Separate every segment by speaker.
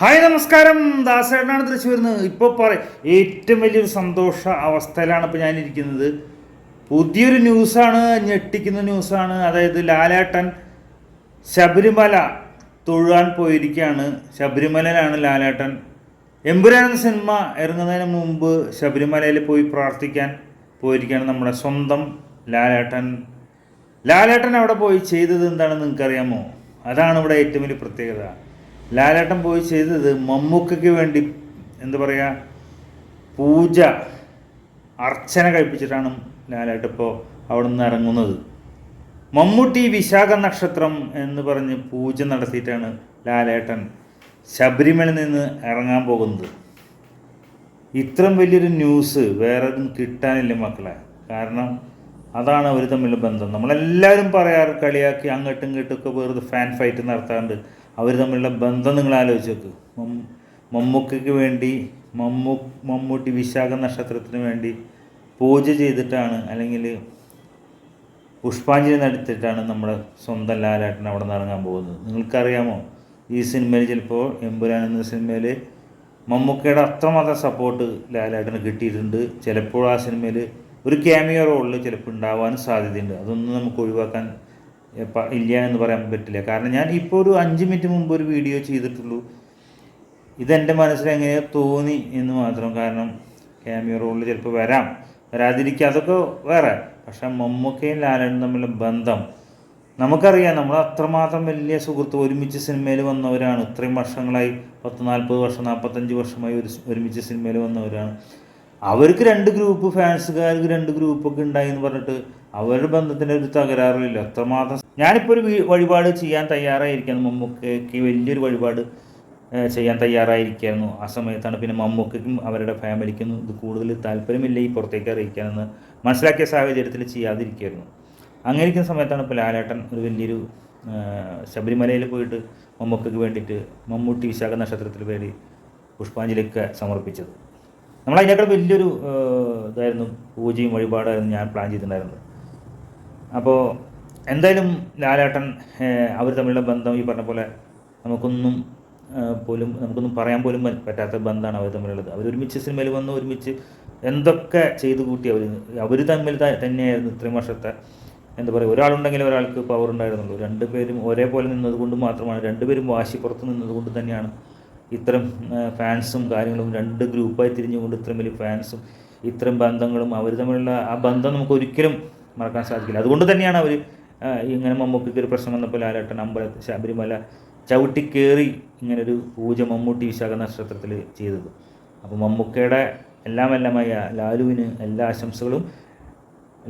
Speaker 1: Hi നമസ്കാരം. ദാസേട്ടനാണ് തൃശ്ശൂരിൽ നിന്ന് ഇപ്പോൾ പറ ഏറ്റവും വലിയൊരു സന്തോഷ അവസ്ഥയിലാണ് ഇപ്പോൾ ഞാനിരിക്കുന്നത്. പുതിയൊരു ന്യൂസാണ് ഞെട്ടിക്കുന്ന ന്യൂസാണ്. അതായത് ലാലേട്ടൻ ശബരിമല തൊഴുവാൻ പോയിരിക്കുകയാണ്. ശബരിമലയിലാണ് ലാലേട്ടൻ. എമ്പുരാൻ സിനിമ ഇറങ്ങുന്നതിന് മുമ്പ് ശബരിമലയിൽ പോയി പ്രാർത്ഥിക്കാൻ പോയിരിക്കുകയാണ് നമ്മുടെ സ്വന്തം ലാലേട്ടൻ. ലാലേട്ടൻ അവിടെ പോയി ചെയ്തത് എന്താണെന്ന് നിങ്ങൾക്കറിയാമോ? അതാണ് ഇവിടെ ഏറ്റവും വലിയ പ്രത്യേകത. ലാലേട്ടൻ പോയി ചെയ്തത് മമ്മൂക്കയ്ക്ക് വേണ്ടി എന്താ പറയുക പൂജ അർച്ചന കഴിപ്പിച്ചിട്ടാണ് ലാലേട്ടൻ ഇപ്പോൾ അവിടെ നിന്ന് ഇറങ്ങുന്നത് മമ്മൂട്ടി വിശാഖ നക്ഷത്രം എന്ന് പറഞ്ഞ് പൂജ നടത്തിയിട്ടാണ് ലാലേട്ടൻ ശബരിമലയിൽ നിന്ന് ഇറങ്ങാൻ പോകുന്നത്. ഇത്രയും വലിയൊരു ന്യൂസ് വേറെ കിട്ടാനില്ല മക്കളെ. കാരണം അതാണ് അവർ തമ്മിലുള്ള ബന്ധം. നമ്മളെല്ലാവരും പറയാറ് കളിയാക്കി അങ്ങോട്ടും ഇങ്ങോട്ടും ഒക്കെ വെറുതെ ഫാൻ ഫൈറ്റ് നടത്താറുണ്ട്. അവർ തമ്മിലുള്ള ബന്ധം നിങ്ങൾ ആലോചിച്ച് നോക്ക്. മമ്മൂക്കയ്ക്ക് വേണ്ടി മമ്മു മമ്മൂട്ടി വിശാഖ നക്ഷത്രത്തിന് വേണ്ടി പൂജ ചെയ്തിട്ടാണ് അല്ലെങ്കിൽ പുഷ്പാഞ്ജലി നടത്തിയിട്ടാണ് നമ്മുടെ സ്വന്തം ലാലാട്ടൻ അവിടെ നിന്ന് ഇറങ്ങാൻ പോകുന്നത്. നിങ്ങൾക്കറിയാമോ? ഈ സിനിമയിൽ ചിലപ്പോൾ എമ്പുരാൻ എന്ന സിനിമയിൽ മമ്മൂക്കയുടെ അത്രമാത്രം സപ്പോർട്ട് ലാലേട്ടന് കിട്ടിയിട്ടുണ്ട്. ചിലപ്പോൾ ആ സിനിമയിൽ ഒരു ക്യാമിയോ റോളിൽ ചിലപ്പോൾ ഉണ്ടാവാനും സാധ്യതയുണ്ട്. അതൊന്നും നമുക്ക് ഒഴിവാക്കാൻ ഇല്ല എന്ന് പറയാൻ പറ്റില്ല. കാരണം ഞാൻ ഇപ്പോൾ ഒരു അഞ്ച് മിനിറ്റ് മുമ്പ് ഒരു വീഡിയോ ചെയ്തിട്ടുള്ളൂ. ഇതെന്റെ മനസ്സിൽ എങ്ങനെയോ തോന്നി എന്ന് മാത്രം. കാരണം ക്യാമിയോ റോളിൽ ചിലപ്പോൾ വരാം. വരാതിരിക്കുക അതൊക്കെ വേറെ. പക്ഷേ മമ്മൂക്കയും ലാലനും തമ്മിലുള്ള ബന്ധം നമുക്കറിയാം. നമ്മൾ അത്രമാത്രം വലിയ സുഹൃത്ത് ഒരുമിച്ച് സിനിമയിൽ വന്നവരാണ്. ഇത്രയും വർഷങ്ങളായി പത്ത് നാൽപ്പത് വർഷം നാൽപ്പത്തഞ്ച് വർഷമായി ഒരു ഒരുമിച്ച് സിനിമയിൽ വന്നവരാണ്. അവർക്ക് രണ്ട് ഗ്രൂപ്പ് ഫാൻസുകാർക്ക് രണ്ട് ഗ്രൂപ്പൊക്കെ ഉണ്ടായി എന്ന് പറഞ്ഞിട്ട് അവരുടെ ബന്ധത്തിന്റെ ഒരു തകരാറില്ല എത്രമാത്രം ഞാനിപ്പോൾ ഒരു വഴിപാട് ചെയ്യാൻ തയ്യാറായിരിക്കുന്നു മമ്മൂക്കയ്ക്ക് വലിയൊരു വഴിപാട് ചെയ്യാൻ തയ്യാറായിരിക്കായിരുന്നു ആ സമയത്താണ് പിന്നെ മമ്മൂക്കയ്ക്കും അവരുടെ ഫാമിലിക്കും ഇത് കൂടുതൽ താല്പര്യമില്ല ഈ പുറത്തേക്ക് അറിയിക്കാനെന്ന് മനസ്സിലാക്കിയ സാഹചര്യത്തിൽ ചെയ്യാതിരിക്കുകയായിരുന്നു. അങ്ങനെ ഇരിക്കുന്ന സമയത്താണ് ഇപ്പോൾ ലാലേട്ടൻ ഒരു വലിയൊരു ശബരിമലയിൽ പോയിട്ട് മമ്മൂക്കയ്ക്ക് വേണ്ടിയിട്ട് മമ്മൂട്ടി വിശാഖ നക്ഷത്രത്തിൽ വേണ്ടി പുഷ്പാഞ്ജലിയൊക്കെ സമർപ്പിച്ചത്. നമ്മളതിനേക്കാൾ വലിയൊരു ഇതായിരുന്നു പൂജയും വഴിപാടായിരുന്നു ഞാൻ പ്ലാൻ ചെയ്തിട്ടുണ്ടായിരുന്നത്. അപ്പോൾ എന്തായാലും ലാലേട്ടൻ അവർ തമ്മിലുള്ള ബന്ധം ഈ പറഞ്ഞ പോലെ നമുക്കൊന്നും പോലും നമുക്കൊന്നും പറയാൻ പോലും പറ്റാത്ത ബന്ധമാണ് അവർ തമ്മിലുള്ളത്. അവർ ഒരുമിച്ച് സിനിമയിൽ വന്ന് ഒരുമിച്ച് എന്തൊക്കെ ചെയ്തു കൂട്ടി അവർ അവർ തമ്മിൽ തന്നെയായിരുന്നു ഇത്രയും വർഷത്തെ എന്താ പറയുക ഒരാളുണ്ടെങ്കിൽ ഒരാൾക്ക് പവർ ഉണ്ടായിരുന്നുള്ളൂ. രണ്ടുപേരും ഒരേപോലെ നിന്നതുകൊണ്ട് മാത്രമാണ് രണ്ടുപേരും വാശി പുറത്ത് നിന്നതുകൊണ്ട് തന്നെയാണ് ഇത്തരം ഫാൻസും കാര്യങ്ങളും രണ്ട് ഗ്രൂപ്പായി തിരിഞ്ഞുകൊണ്ട് ഇത്രയും വലിയ ഫാൻസും ഇത്തരം ബന്ധങ്ങളും അവർ തമ്മിലുള്ള ആ ബന്ധം നമുക്ക് ഒരിക്കലും മറക്കാൻ സാധിക്കില്ല. അതുകൊണ്ട് തന്നെയാണ് അവർ ഇങ്ങനെ മമ്മൂക്കിക്ക് ഒരു പ്രശ്നം വന്നപ്പോൾ ലാലേട്ടൻ അമ്പലത്തിൽ ശബരിമല ചവിട്ടി കയറി ഇങ്ങനൊരു പൂജ മമ്മൂട്ടി വിശാഖ നക്ഷത്രത്തിൽ ചെയ്തത്. അപ്പോൾ മമ്മൂക്കയുടെ എല്ലാം എല്ലാമായ ലാലുവിന് എല്ലാ ആശംസകളും.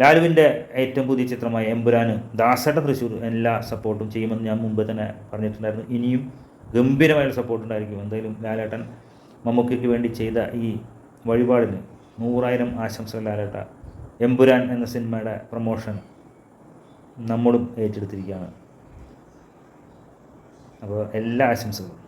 Speaker 1: ലാലുവിന്റെ ഏറ്റവും പുതിയ ചിത്രമായ എമ്പുരാന് ദാസയുടെ തൃശ്ശൂർ എല്ലാ സപ്പോർട്ടും ചെയ്യുമെന്ന് ഞാൻ മുമ്പ് തന്നെ പറഞ്ഞിട്ടുണ്ടായിരുന്നു. ഇനിയും ഗംഭീരമായ സപ്പോർട്ട് ഉണ്ടായിരിക്കും. എന്തായാലും ലാലേട്ടൻ മമ്മൂക്കയ്ക്ക് വേണ്ടി ചെയ്ത ഈ വഴിപാടിന് നൂറായിരം ആശംസകൾ ലാലേട്ട എമ്പുരാൻ എന്ന സിനിമയുടെ പ്രൊമോഷൻ നമ്മളും ഏറ്റെടുത്തിരിക്കുകയാണ്. അപ്പോൾ എല്ലാ ആശംസകളും.